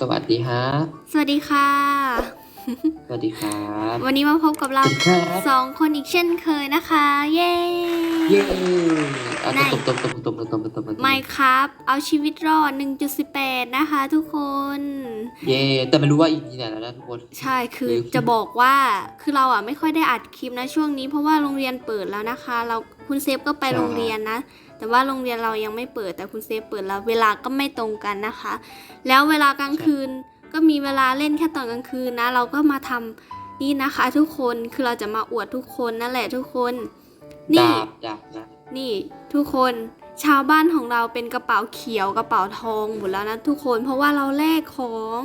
สวัสดีฮะ สวัสดีค่ะ สวัสดีครับ วันนี้มาพบกับเราสองคนอีกเช่นเคยนะคะ เย้ เย้ไหนไม่ครับ เอาชีวิตรอด 1.18 นะคะทุกคน เย้แต่ไม่รู้ว่าอีกกี่ไหนแล้วนะทุกคน ใช่คือจะบอกว่าคือเราอะไม่ค่อยได้อัดคลิปนะช่วงนี้เพราะว่าโรงเรียนเปิดแล้วนะคะ เราคุณเซฟก็ไปโรงเรียนนะ แต่ว่าโรงเรียนเรายังไม่เปิดแต่คุณเซฟเปิดแล้วเวลาก็ไม่ตรงกันนะคะ แล้วเวลากลางคืนก็มีเวลาเล่นแค่ตอนกลางคืนนะ เราก็มาทำนี่นะคะ ทุกคนคือเราจะมาอวดทุกคนนั่นแหละทุกคน นี่ดาบดาบนะนี่ทุกคนชาวบ้านของเราเป็นกระเป๋าเขียวกระเป๋าทองหมดแล้วนะทุกคนเพราะว่าเราแลกของ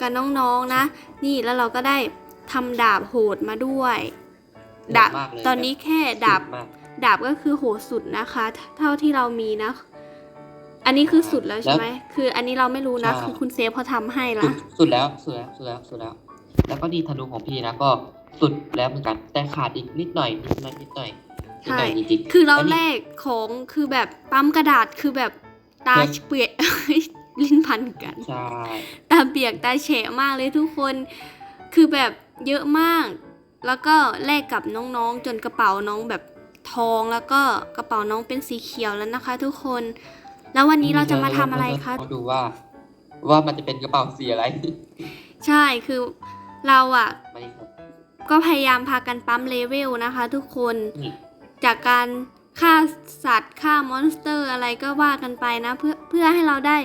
กับน้องๆนะ นี่แล้วเราก็ได้ทำดาบโหดมาด้วย ดาบมากเลยตอนนี้แค่ดาบสุมาก ดาบก็คือโหดสุดนะคะ เท่าที่เรามีนะ อันนี้คือสุดแล้วใช่ไหมคือ อันนี้เราไม่รู้นะ ใช่ คือคุณเซฟเขาทำให้สุละดสุดแล้วสุดแล้วสุดแล้วสุดแล้ว แล้วก็ดีธนูของพี่นะก็สุดแล้วเหมือนกันแต่ขาดอีกนิดหน่อยนิดหน่อยนิดหน่อยนิดหน่อยจริงๆคือเราล้วแลนี่กของคือแบบปั๊มกระดาษคือแบบตาครับเปียก ลิ้นพันกัน ใช่ตาเปียกตาแฉะมากเลยทุกคน คือแบบเยอะมาก แล้วก็แลกกับน้องๆ จนกระเป๋าน้องแบบ ทองแล้วก็กระเป๋าน้องเป็นสีเขียวแล้วนะคะ ทุกคน แล้ววันนี้เราจะมาทำอะไรคะเาดูว่า ว่ามันจะเป็นกระเป๋าสีอะไร ใช่คือเราอะมาดิครับก็พยายามพากันปั๊มเลเวลนะคะ ทุกคนนี่จากการฆ่าสัตว์ฆ่ามอนสเตอร์อะไรก็ว่ากันไปนะ เพื่อเพื่อให้เราได้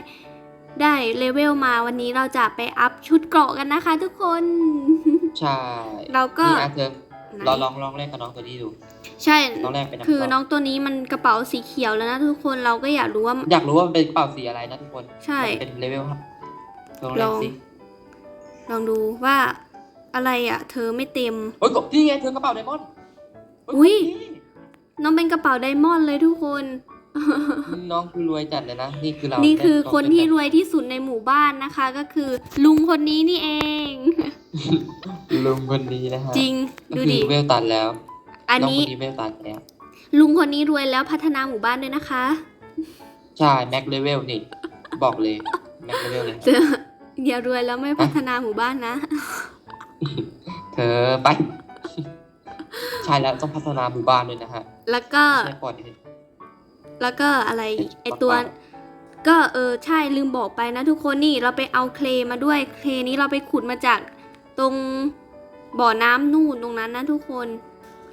ได้เลเวลมาวันนี้เราจะไปอัพชุดเกราะกันนะคะ ทุกคน ใช่ เราก็นี่อาเธอ ลองลองลองแรกกับน้องตัวนี้ดูใช่น้องแรกเป็นคือำตบน้องตัวนี้มันกระเป๋าสีเขียวแล้วนะทุกคนเราก็อยากรู้ว่า อยากรู้ว่ามันเป็นกระเป๋าสีอะไรนะทุกคนใช่ มันเป็นเลเวลครับลองลเล่อนงสิลองดูว่าอะไรอะ เธอไม่เต็ม โอ้ยกบนี่ไงเธอกระเป๋าไดมอนด์เอุ๊ยกบนี่น้องเป็นกระเป๋าไดมอนด์เลยทุกคน น้องคือรวยจัดเลยนะ นี่คือเรานี่นี่คือคนที่รวยที่สุดในหมู่บ้านนะคะ ก็คือ ลุงคนนี้นี่เอง ลุงคนนี้นะฮะจริงก็ดูคือดิเวลตันแล้วอันน้องนี้คนนี้เวลตันแล้วลุงคนนี้รวยแล้วพัฒนาหมู่บ้านด้วยนะคะ ใช่แม็กเลเวลนี่ บอกเลยแม็กเลเวลเลยเจออย่ารวยแล้วไม่พัฒนาหมู่บ้านนะ เธอไป ใช่แล้วต้องพัฒนาหมู่บ้านด้วยนะฮะแล้วก็ ไม่ใช่ปล่อยให้ แล้วก็อะไรอีกไอไอ้ตัวปลาก็เออใช่ลืมบอกไปนะทุกคนนี่เราไปเอาเคลมาด้วยเคลนี้เราไปขุดมาจากตรงบ่อน้ำนู่นตรงนั้นนะทุกคน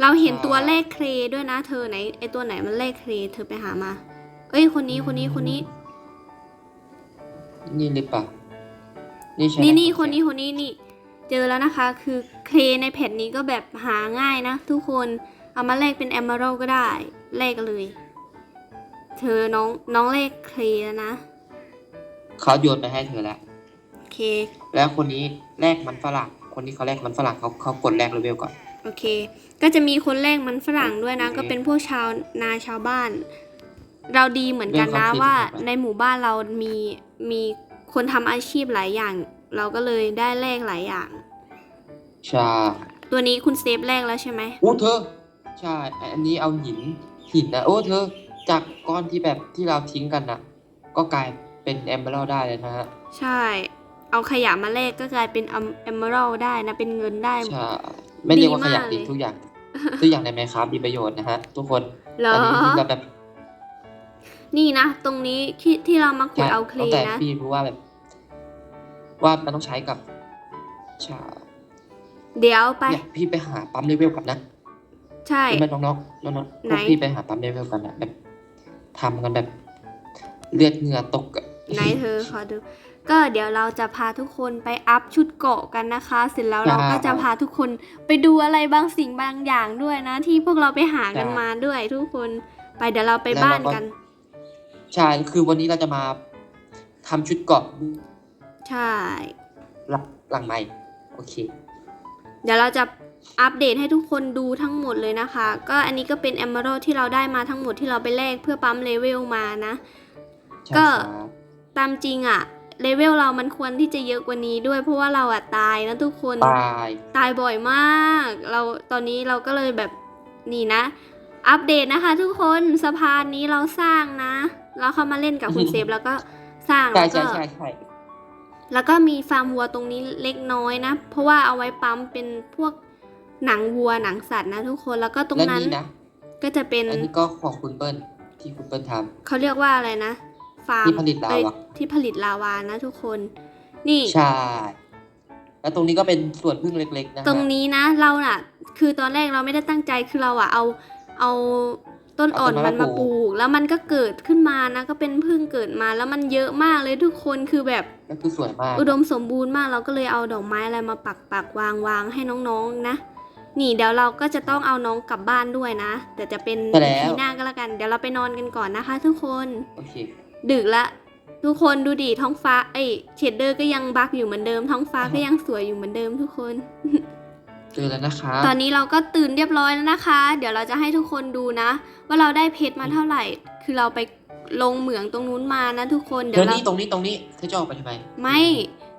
เราเห็นตัวเลขเคลด้วยนะ เธอไหนไอตัวไหนมันเลขเคลเธอไปหามา เอ้ยคนนี้คนนี้คนนี้ นี่หรือเปล่านี่ใช่นี่ไหมนี่คนนี้คนนี้นี่ เจอแล้วนะคะ คือเคลในแผ่นนี้ก็แบบหาง่ายนะทุกคนเอามาแลกเป็นแอมเบอร์ก็ได้แลกกันเลย เธอน้องน้องเลขเคลแล้วนะเขาโยนไปให้เธอแล้วโอเคแล้วคนนี้แลกมันฝรั่งคนที่เขาแลกมันฝรั่งเขาเขากดแลกเลเวลก่อนโอเค ก็จะมีคนแรกมันฝรั่งด้วยนะโอเคก็เป็นพวกชาวนาชาวบ้าน เราดีเหมือนกันนะเรื่องความคิดว่าของมันในหมู่บ้านเรามีมีคนทำอาชีพหลายอย่าง เราก็เลยได้แลกหลายอย่างใช่ตัวนี้คุณเซฟแรกแล้วใช่ไหมโอ้เธอใช่ อันนี้เอาหินหินนะโอ้เธอ จากก้อนที่แบบที่เราทิ้งกันนะก็กลายเป็นแอมเบอร์ได้เลยนะฮะ ใช่ เอาขยะมาแลกก็กลายเป็นเอมเมอรัลได้นะ เป็นเงินได้ ใช่ ไม่เรียกว่าดีขมากยะดิบเลยทุกอย่าง ทุกอย่างในไมครับมีประโยชน์นะฮะ ทุกคนเหรตออนนี้ที่เราแบบ นี่นะ ตรงนี้ที่ที่เรามาขุดเอาเคลตั้งแต่นะพี่รู้ว่าแบบ ว่ามันต้องใช้กับใช่เดี๋ยวไปเนี่ยพี่ไปหาปั๊มเลเวลก่อนนะ ใช่พี่น้องๆน้องๆพไหนวกพี่ไปหาปั๊มเลเวลกันนะแบบ ทำกันแบบเลือดเหงื่อตกอะไหนเธอขอดู ก็เดี๋ยวเราจะพาทุกคนไปอัพชุดเกาะกันนะคะ เสร็จแล้วเราก็จะพาทุกคนไปดูอะไรบางสิ่งบางอย่างด้วยนะ ที่พวกเราไปหากันมาด้วยทุกคนไปเดี๋ยวเราไปบ้านกัน ใช่คือวันนี้เราจะมาทำชุดเกราะใช่หลังหลังใหม่โอเค เดี๋ยวเราจะ อัปเดตให้ทุกคนดูทั้งหมดเลยนะคะ ก็อันนี้ก็เป็น e m e r a l d ที่เราได้มาทั้งหมดที่เราไปแลกเพื่อปั๊มเลเวลมานะใช่ก็ครับตามจริงอะเลเวลเรามันควรที่จะเยอะกว่านี้ด้วยเพราะว่าเราอะตายนะทุกคนตายตายบ่อยมาก เราตอนนี้เราก็เลยแบบนี่นะ อัปเดตนะคะ ทุกคนสะพานนี้เราสร้างนะ เราเข้ามาเล่นกับคุณเซฟแล้วก็สร้างใช่แล้วก็ใช่ใช่ใช่แล้วก็มีฟาร์มวัวตรงนี้เล็กน้อยนะ เพราะว่าเอาไว้ปั๊มเป็นพวก หนังวัวหนังสัตว์นะทุกคนแล้วก็ตรงและนั้นนี่นะก็จะเป็นอันนี้ก็ของคุณเปิ้ลที่คุณเปิ้ลท เขาเรียกว่าอะไรนะ ฟาร์มที่ผลิตลาวาเอ้ยที่ผลิตลาวานะทุกคน นี่ำใช่แล้วตรงนี้ก็เป็นส่วนพึ่งเล็ก ๆ นะฮะตรงนี้นะเราน่ะ คือตอนแรกเราไม่ได้ตั้งใจคือเราอะเอาเอาต้นอ่อนมันมาปลูก แล้วมันก็เกิดขึ้นมานะ ก็เป็นพึ่งเกิดมาแล้วมันเยอะมากเลยทุกคนคือแบบก็คือสวยมากอุดมสมบูรณ์มากเราก็เลยเอาดอกไม้อะไรมาปักปักวางวางให้น้องๆนะ นี่เดี๋ยวเราก็จะต้องเอาน้องกลับบ้านด้วยนะแต่จะเป็นไปแล้ว ทีหน้าก็แล้วกัน เดี๋ยวเราไปนอนกันก่อนนะคะ ทุกคน โอเค ดึกละ ทุกคนดูดิท้องฟ้าเอ้ยเชดเดอร์ก็ยังบักอยู่เหมือนเดิม ท้องฟ้าก็ยังสวยอยู่เหมือนเดิมทุกคน เจอแล้วนะคะตอนนี้เราก็ตื่นเรียบร้อยแล้วนะคะ เดี๋ยวเราจะให้ทุกคนดูนะ ว่าเราได้เพชรมาเท่าไหร่ คือเราไปลงเหมืองตรงนู้นมานะ ทุกคนเดี๋เดี๋ยยววเรา นี้ตรงนี้ตรงนี้เธอจะออกไปทำไม ไม่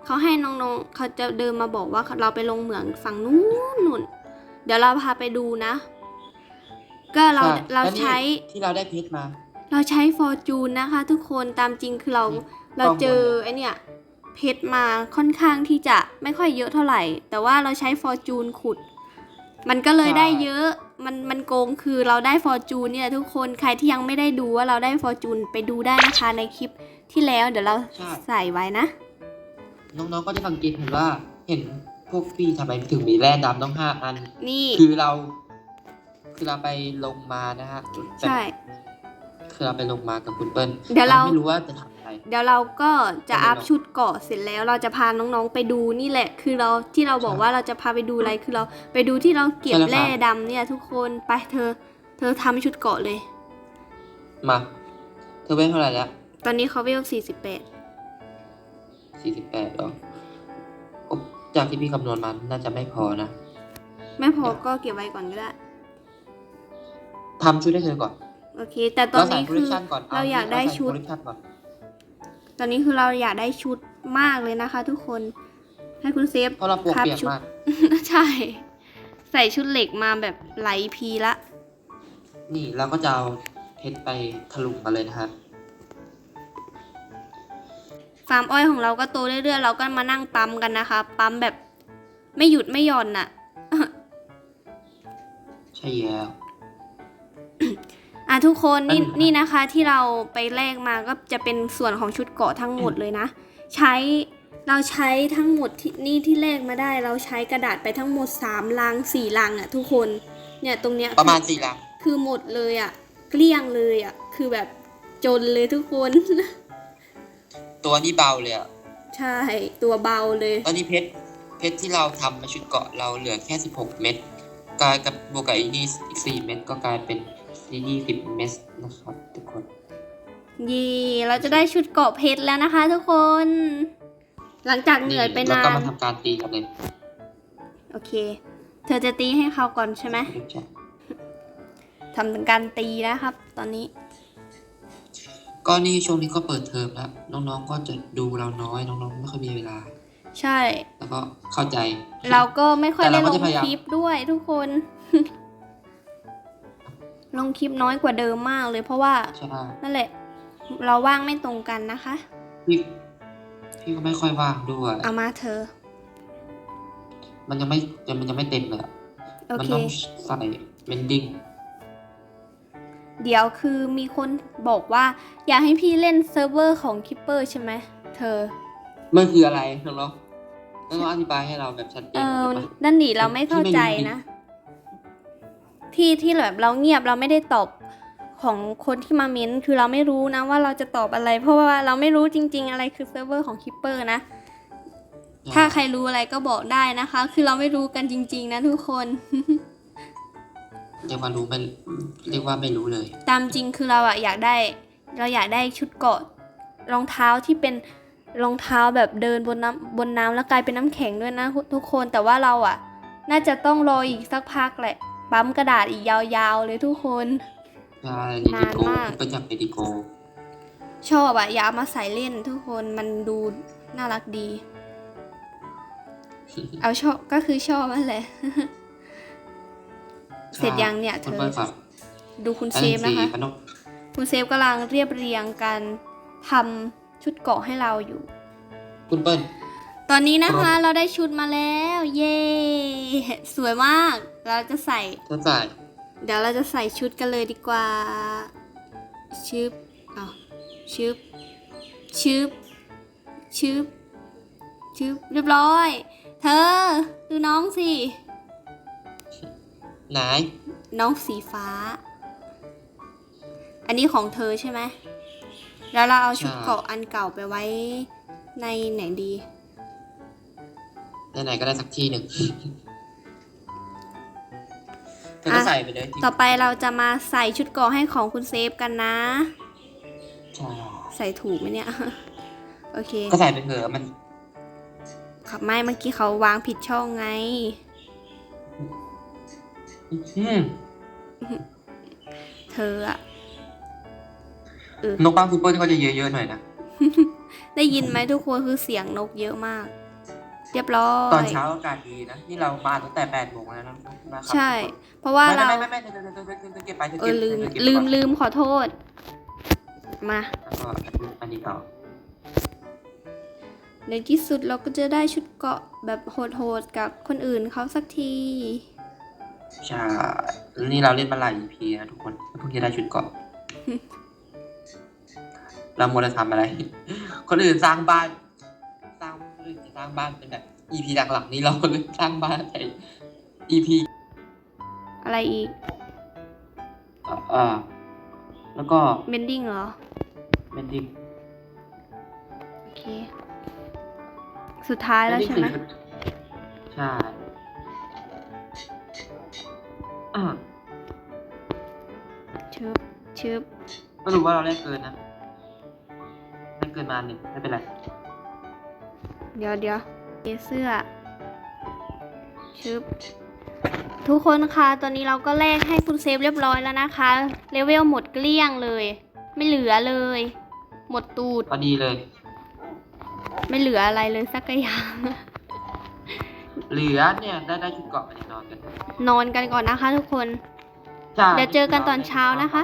เขาให้น้องๆเขาจะเดินมาบอกว่าเราไปลงเหมืองฝั่งนู้นนู่น เดี๋ยวเราพาไปดูนะ ก็เราใช่เราแล้วนี่ใช้ ที่เราได้เพชรมา เราใช้ฟอร์จูนนะคะ ทุกคนตามจริงคือเรานี่เราเจอข้อมูลไอเนี่ยเพชรมาค่อนข้างที่จะไม่ค่อยเยอะเท่าไหร่ แต่ว่าเราใช้ฟอร์จูนขุด มันก็เลยได้เยอะมันมันโกงคือเราได้ฟอร์จูนเนี่ยทุกคนใครที่ยังไม่ได้ดูว่าเราได้ฟอร์จูนไปดูได้นะคะในคลิปที่แล้วเดี๋ยวเราใช่ ใส่ไว้นะ น้องๆ ก็จะสังเกตเห็นว่า เห็น พวกพี่ทำไมถึงมีแร่ดำต้องห้าอัน นี่ คือเรา คือเราไปลงมานะฮะใช่ คือเราไปลงมากับคุณเปิ้ลเดี๋ยวเราไม่รู้ว่าจะทำอะไร เดี๋ยวเราก็จะไม่เป็นไรอัพชุดเกาะเสร็จแล้วเราจะพาน้องๆไปดูนี่แหละ คือเราที่เราบอกใช่ว่าเราจะพาไปดูอะไรคือเราไปดูที่เราเก็บใช่แล้วครับแร่ดำเนี่ย ทุกคนไปเธอ เธอทำชุดเกาะเลย มา เธอเป็นเท่าไหร่แล้ว ตอนนี้เขาเวล48สี่สิบแปดหรอโอ้ จากที่พี่คำนวณมาน่าจะไม่พอนะไม่พอก็เก็บไว้ก่อนก็ได้ทำชุดให้เธอก่อนโอเค แต่ตอนเราใส่นี้โคลคืเลอคชันก่อนเราอยากได้ชุดเใโคลเลคชันก่อนตอนนี้คือเราอยากได้ชุดมากเลยนะคะ ทุกคน ให้คุณเซฟเพราะเราปวกครับเปียกชุดมากใช่ ใส่ชุดเหล็กมาแบบไหลพีละ นี่เราก็จะเอาเพชรไปถลุงมาเลยนะครับ ฟาร์มอ้อยของเราก็โตเรื่อยๆ เราก็มานั่งปั๊มกันนะคะ ปั๊มแบบไม่หยุดไม่หย่อนน่ะ ใช่แล้ว อะทุกคนนี่อันนี้ครับนี่นะคะที่เราไปแลกมาก็จะเป็นส่วนของชุดเกาะทั้งหมดเลยนะ ใช้เราใช้ทั้งหมดที่นี่ที่แลกมาได้ เราใช้กระดาษไปทั้งหมด3ลัง4ลังอะ ทุกคนเนี่ยตรงเนี้ย ประมาณสี่หลังคือหมดเลยอะ เกลี้ยงเลยอะ คือแบบจนเลยทุกคน ตัวนี้เบาเลยอะใช่ ตัวเบาเลย ตอนนี้เพชรเพชรที่เราทำมาชุดเกาะเราเหลือแค่สิบหกเม็ดกลายกับบวกกับอีกนี่อีกสี่เม็ดก็กลายเป็นยี่สิบเม็ดนะครับ ทุกคน ยีเราจะได้ชุดเกาะเพชรแล้วนะคะทุกคน หลังจากเหนื่อยไปแล้วนาก็น มาทำการตีกันเลยโอเค เธอจะตีให้เขาก่อนใช่ไหมใช่ทำการตีนะครับ ตอนนี้ ก็นี่ช่วงนี้ก็เปิดเทอมแล้วน้องๆก็จะดูเราน้อยน้องๆไม่ค่อยมีเวลา ใช่ แล้วก็เข้าใจ เราก็ไม่ค่อยแต่ได้เราลก็งจะพยายามคลิปด้วยทุกคน ลงคลิปน้อยกว่าเดิมมากเลย เพราะว่าใช่นั่นแหละ เราว่างไม่ตรงกันนะคะพี่พี่ก็ไม่ค่อยว่างด้วยเอามาเธอ มันยังไม่ยังมันยังไม่เต็มเลยอะโอมัเคต้องใส่เมนดิ้ง เดี๋ยวคือมีคนบอกว่า อยากให้พี่เล่นเซิร์ฟเวอร์ของคิปเปอร์ใช่ไหมเธอ มันคืออะไรน้องๆน้องๆอธิบายให้เราแบบชัดเจเอนหน่ออยได้ปะนั่นดิเราไม่เข้าใจนะ ที่ที่แบบเราเงียบเราไม่ได้ตอบของคนที่มาเม้นคือเราไม่รู้นะว่าเราจะตอบอะไร เพราะว่าเราไม่รู้จริง ๆ อะไรคือเซิร์ฟเวอร์ของคิปเปอร์นะ ถ้าใครรู้อะไรก็บอกได้นะคะ คือเราไม่รู้กันจริง ๆ นะทุกคน เรียกว่ารู้ไม่เรียกว่าไม่รู้เลย ตามจริงคือเราอะอยากได้ เราอยากได้ชุดเกาะรองเท้าที่เป็นรองเท้าแบบเดินบนน้ำบนน้ำแล้วกลายเป็นน้ำแข็งด้วยนะทุกคนแต่ว่าเราอะน่าจะต้องรออีกสักพักแหละปั๊มกระดาษอีกยาวๆเลยทุกคนใช่ดีนาดีนโกมากเป็นจากเดดิโก ชอบอะอยากเอามาใส่เล่นทุกคนมันดูน่ารักดี เอาชอบก็คือชอบนั่นแหละ เสร็จยังเนี่ยเธคุณอเปิ้ลครับดูคุณอันเซนี้ฟสีนะคะมันต้องคุณเซฟกำลังเรียบเรียงการทำชุดเกาะให้เราอยู่ คุณเปิ้ลตอนนี้นะครัคะบเราได้ชุดมาแล้ว เย้สวยมาก เราจะใส่เธอจ่ายเดี๋ยวเราจะใส่ชุดกันเลยดีกว่า ชึบอ้าวชึบชึบชึบชึบเรียบร้อย เธอ ดูน้องสิ ไหน น้องสีฟ้า อันนี้ของเธอใช่ไหม แล้วเราเอาชุดใช่เกาะอันเก่าไปไว้ในไหนดีไหนๆก็ได้สักที่หนึ่งเธอก็ใส่ไปเลย ต่อไปเราจะมาใส่ชุดเกาะให้ของคุณเซฟกันนะใช่ใใส่ถูกไหมเนี่ย โอเค ก็ใส่ไปเถอะมัน ขับไม่เมื่อกี้เขาวางผิดช่องไง อืมเธออะเออนกบ้านคุณเปิ้ลเขาจะเยอะๆหน่อยนะ ได้ยินไหมทุกคนคือเสียงนกเยอะมาก เรียบร้อยตอนเช้าอากาศดีนะนี่เรามาตั้งแต่แปดโมงแล้วนะนะครับใช่ เพราะว่าไม่เราไม่ไม่ไม่เธอเธอเธอเธอเธอเธอเก็บไปเธอเอเก็อบลืมเธอเก็บลืมก่อนลืมขอโทษ มาแล้วก็อันนี้ต่อในที่สุดเราก็จะได้ชุดเกราะแบบโหดๆกับคนอื่นเขาสักที ใช่นี่เราเล่นมาหลาย EP นะทุกคนเพิ่งจะได้ชุดเกราะเราโมวแต่ทำอะไร คนอื่นสร้างบ้านสร้างคนอื่นจะสร้างบ้านเป็นแบบ EP หลังๆนี้เราเล่นสร้างบ้านแต่ EP อะไรอีกเอ่อเอ่อแล้วก็เบนดิ้งเหรอเบนดิ้งโอเค สุดท้ายแล้วใช่ไหมใช่ อ่าชึบชึบก็รู้ว่าเราได้เกินนะได้เกินมาหนึ่งไม่เป็นไรเดี๋ยวเดี๋ยวเอเสื้อชึบทุกคนคะตอนนี้เราก็แลกให้คุณเซฟเรียบร้อยแล้วนะคะ เลเวลหมดเกลี้ยงเลย ไม่เหลือเลย หมดตูดพอดีเลย ไม่เหลืออะไรเลยสักอย่าง เหลือเนี่ยได้ได้ชุดเกราะมาแน่นอนกันนอนกันก่อนนะคะ ทุกคน ใช่เดี๋ยวเจอกันตอนเช้านะคะ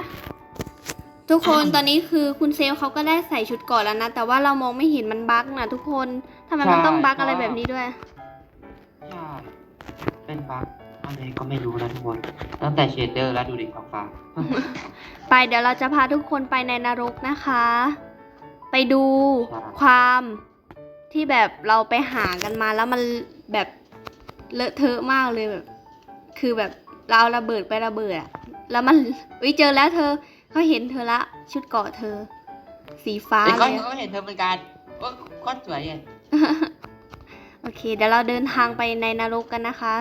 ทุกคนตอนนี้คือคุณเซลเขาก็ได้ใส่ชุดเก่อนแล้วนะ แต่ว่าเรามองไม่เห็นมันบั๊กนะทุกคนทำไมมันต้องบั๊กอะไรแบบนี้ด้วย ใช่ เป็นบั๊กอะไรก็ไม่รู้นะทุกคน ตั้งแต่เชดเดอร์แล้วดูดิท้องฟ้า ไปเดี๋ยวเราจะพาทุกคนไปในนรกนะคะ ไปดูครับความที่แบบเราไปหากันมาแล้วมันแบบ เลอะเทอะมากเลยแบบ คือแบบเราเอาระเบิดไประเบิดอะแล้วมันวิเจอแล้วเธอเขาเห็นเธอละ ชุดเกราะเธอ สีฟ้าเอ้ยก็เลยก็เห็นเธอเหมือนกันว่าก็สวยไงโอเค เดี๋ยวเราเดินทางไปในนรกกันนะคะ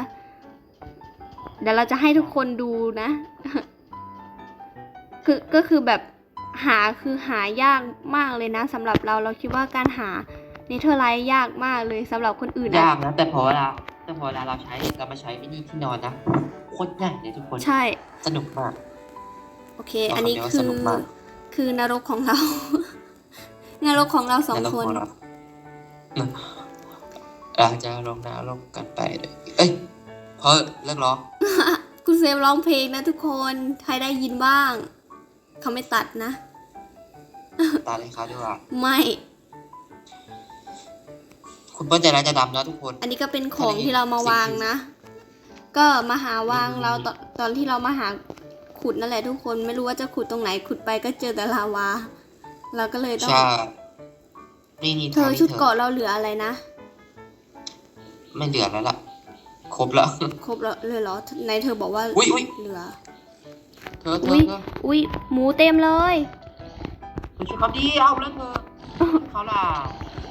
เดี๋ยวเราจะให้ทุกคนดูนะ คือก็คือแบบหาคือหายากมากเลยนะสำหรับเราเราคิดว่าการหาเนเธอร์ไลท์ยากมากเลยสำหรับคนอื่นนะยากนะแต่พอเวลา แต่พอเวลาเราใช้เรามาใช้ไม่นี่ที่นอนนะโคตรง่ายเลยทุกคนใช่ สนุกมาก โอเคบอกอันนี้คำเดียวว่าคืสอ นุกมาก คือนรกของเรา นรกของเราสองแล้วคนพเราเราจะลงน้ำลงกันไปเลย เอ้ยเพราะเลิกร้องคุณเซฟร้องเพลงนะทุกคน ใครได้ยินบ้าง เขาไม่ตัดนะ ตาเลยครับดีกว่า ไม่ คุณเปิ้ลใจร้ายจะดำแล้วทุกคน อันนี้ก็เป็นของที่เรามาวางนะ ก็มาหาวางเราตอนตอนที่เรามาหาขุดนั่นแหละทุกคนไม่รู้ว่าจะขุดตรงไหนขุดไปก็เจอแต่ลาวา เราก็เลยต้องใช่นี่นี่เธอชุดเกาะเราเหลืออะไรนะ ไม่เหลือแล้วล่ะ ครบแล้ว ครบแล้วเลยเหรอในเธอบอกว่าอุ๊ยอุ๊ยเหลือเธอเธอุ๊อยเธออุ้ยหมูเต็มเลยเธอชุดเขาดีเอาแล้วเธอเขาล่ะ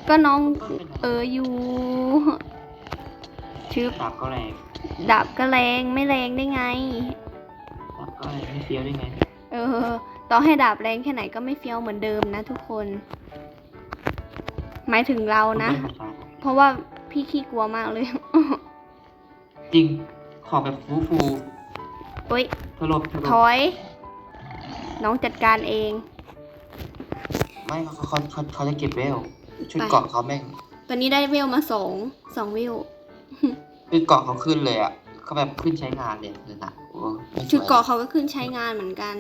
ก็น้องเปิ้ลเป็นเอออยู่ชื่อดาบก็แรงดาบก็แรงไม่แรงได้ไงดาบก็แรงไม่เฟี้ยวได้ไง เออ ต่อให้ดาบแรงแค่ไหนก็ไม่เฟี้ยวเหมือนเดิมนะทุกคน หมายถึงเรานะคุณเปิ้ลของฉันเพราะว่าพี่ขี้กลัวมากเลย จริง ขอแบบฟูฟูโอ๊ยๆเธอหลบเธอหลถบอย น้องจัดการเอง ไม่เขาเขาเขาเขาจะเก็บเวล ชุดไปเกาะเขาแม่งตอนนี้ได้เวลมาสองสองเวลชุดเกาะเขาขึ้นเลยอะเขาแบบขึ้นใช้งานเลยเลยนะโอ้ไม่สวยชุดเกราะเขาก็ขึ้นใช้งานเหมือนกัน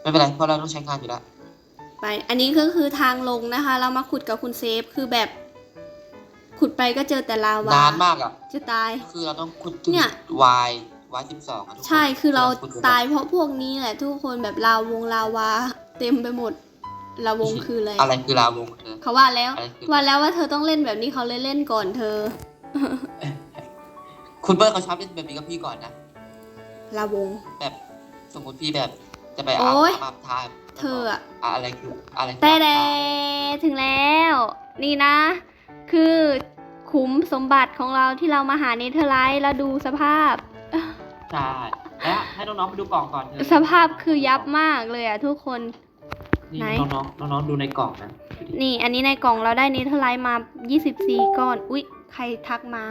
ไม่เป็นไรเพราะเราต้องใช้งานอยู่แล้วไป อันนี้ก็คือทางลงนะคะ เรามาขุดกับคุณเซฟคือแบบ ขุดไปก็เจอแต่ลาวานานมากอะ จะตาย คือเราต้องขุดถึงเนี่ย วายวายสิบสองอะทุกคนใช่คือเราขุดถึงตายเพราะพวกนี้แหละทุกคนแบบลาวงลาวา เต็มไปหมด ลาวงคืออะไร อะไรคือลาวงเธอเขาว่าแล้ว อะไรคือ ว่าแล้วว่าเธอต้องเล่นแบบนี้เขาเลยเล่นก่อนเธอ คุณเปิ้ลเขาชอบเล่นแบบนี้กับพี่ก่อนนะ ลาวง แบบสมมติพี่แบบจะไปโอ๊อาบยน้ำอาบท่าเธออะอะอะไรคืออะไรคือแต่อาบแดท่าถึงแล้ว นี่นะ คือขุมสมบัติของเราที่เรามาหาเนเธอร์ไลท์แล้วดูสภาพ ใช่และให้น้องๆไปดูกล่องก่อนเธอสภาพคือยับมากเลยอะทุกคน นี่ไหน น้องๆน้องๆดูในกล่องนะดูดินี่ อันนี้ในกล่องเราได้เนเธอร์ไลท์มา 24 ก้อน อุ๊ย ใครทักมา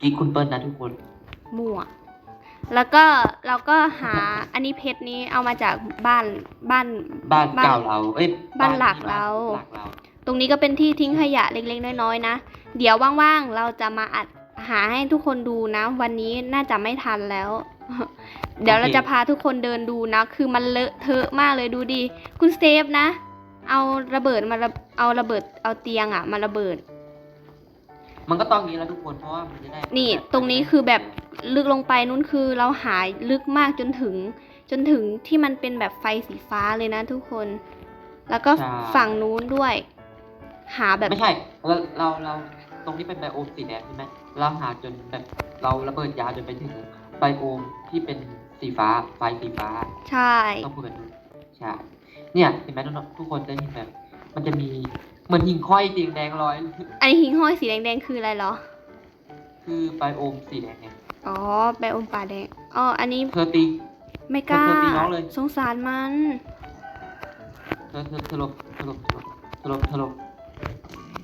กิ๊กคุณเปิ้ลนะทุกคน มั่ว แล้วก็เราก็หา อันนี้เพชรนี้เอามาจากบ้านบ้าน บ้านบ้านเก่าเรา เอ้ยบ้านหลักเรา หลักเรา ตรงนี้ก็เป็นที่ทิ้งขยะเล็กๆ น้อยๆนะ เดี๋ยวว่างๆ เราจะมาอัดหาให้ทุกคนดูนะ วันนี้น่าจะไม่ทันแล้ว เดี๋ยวเราจะพาทุกคนเดินดูนะ คือมันเลอะเทอะมากเลยดูดิคุณเซฟนะ เอาระเบิดมาระเอาระเบิดเอาเตียงอะมาระเบิด มันก็ต้องอย่างนี้แล้วทุกคนเพราะว่ามันจะได้นี่ตรงนี้คือแบบลึกลงไปนู้นคือเราหายลึกมากจนถึง จนถึงที่มันเป็นแบบไฟสีฟ้าเลยนะทุกคน แล้วก็ฝั่งนู้นด้วย หาแบบไม่ใช่เราเราเราตรงนี้เป็นไบโอมสีแดงใช่ไหมเราหาจนแบบเราระเบิดยาวจนไปถึง ไบโอมที่เป็นสีฟ้าไฟสีฟ้าใช่ ต้องพูดแบบนี้ใช่เนี่ยเห็นไหมน้องๆทุกคนจะเห็นแบบ มันจะมีเหมือนหิ่งห้อยสีแดงลอย อันนี้หิ่งห้อยสีแดงๆคืออะไรเหรอ คือไบโอมสีแดงไงอ๋อใบอมป่าแดงอ๋ออันนี้เธอตี ไม่กล้า เธอตีน้องเลย สงสารมันเธอเธอเธอหลบเธอหลบเธอหลบเธอหลบเธอหลบ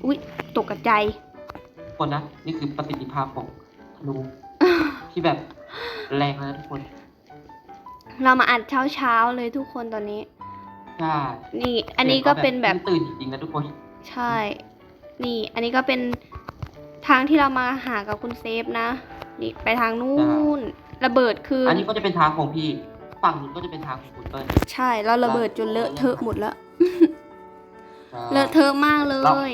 อุ๊ยตกกระใจทุกคนนะ นี่คือประสิทธิภาพของธนู ที่แบบแรงนะทุกคนเรามาอัดเช้าๆเลยทุกคนตอนนี้ ใช่นี่ อันนี้ก็เป็นแบบ ตื่นจริงๆนะทุกคน ใช่ นี่ อันนี้ก็เป็นทางที่เรามาหากับคุณเซฟนะ นี่ไปทางนู้น ระเบิดคืออัอันนี้ก็จะเป็นทางของพี่ ฝั่งนู้นก็จะเป็นทางของคุณเปิ้ลใช่ เราระเบิดจนเลอะเทอะหมดแล้วใช่เลอะเทอะมากเลย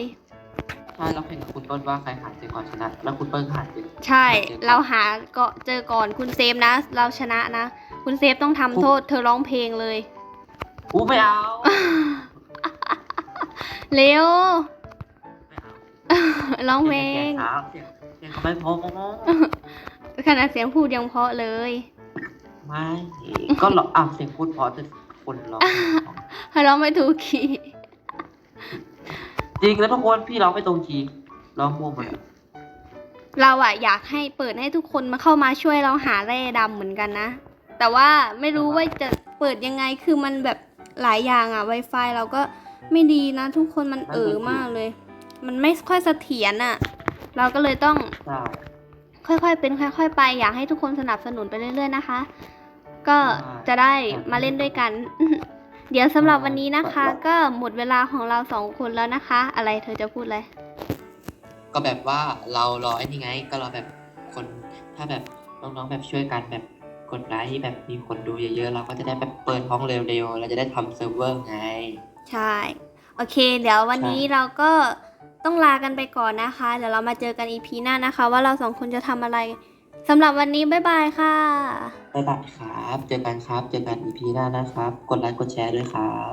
ใช่เราแข่งกับคุณเปิ้ลว่าใครหาเจอก่อนชนะ แล้วคุณเปิ้ลหาเจอใช่ เราหาก็เจอก่อนคุณเซฟนะ เราชนะนะ คุณเซฟต้องทำโทษ เธอร้องเพลงเลยอู้ไม่เอาเร็วไม่เอาร้องเพลงเสียงครับเสียงเสียงเขาไม่พอขนาดเสียงพูดยังเพราะเลย ไม่ก็หรอกอะเสียงพูดเพราะแต่คนร้องให้ร้องไม่ถูกคีย์ จริงแล้วทุกคนพี่ร้องไม่ตรงคีย์ร้องมั่วหมดเลยเราอะอยากให้เปิดให้ทุกคนมาเข้ามาช่วยเราหาแร่ดำเหมือนกันนะ แต่ว่าไม่รู้ว่าจะเปิดยังไงคือมันแบบหลายอย่างอะ Wi-Fi เราก็ไม่ดีนะ ทุกคนมันเออมากเลย มันไม่ค่อยเสถียรอะเราก็เลยต้อง ใช่ ค่อยๆ เป็นค่อย ๆ ไปอยากให้ทุกคนสนับสนุนไปเรื่อย ๆ นะคะ ก็ใช่จะได้มาเล่นด้วยกัน เดี๋ยวสำหรับวันนี้นะคะ ก็หมดเวลาของเราสองคนแล้วนะคะ อะไรเธอจะพูดอะไรก็แบบว่าเรารอไอ้นี่ไง ก็รอแบบคนถ้าแบบน้องๆแบบช่วยกันแบบกดไลค์แบบมีคนดูเยอะๆ เราก็จะได้แบบเปิดห้องเร็วๆเราจะได้ทำเซิร์ฟเวอร์ไง ใช่ โอเค เดี๋ยววันนี้ใช่เราก็ต้องลากันไปก่อนนะคะ เดี๋ยวเรามาเจอกันอีพีหน้านะคะ ว่าเราสองคนจะทำอะไร สำหรับวันนี้บ๊ายบายค่ะ บ๊ายบายครับ เจอกันครับ เจอกันอีพีหน้านะครับ กดไลค์กดแชร์ด้วยครับ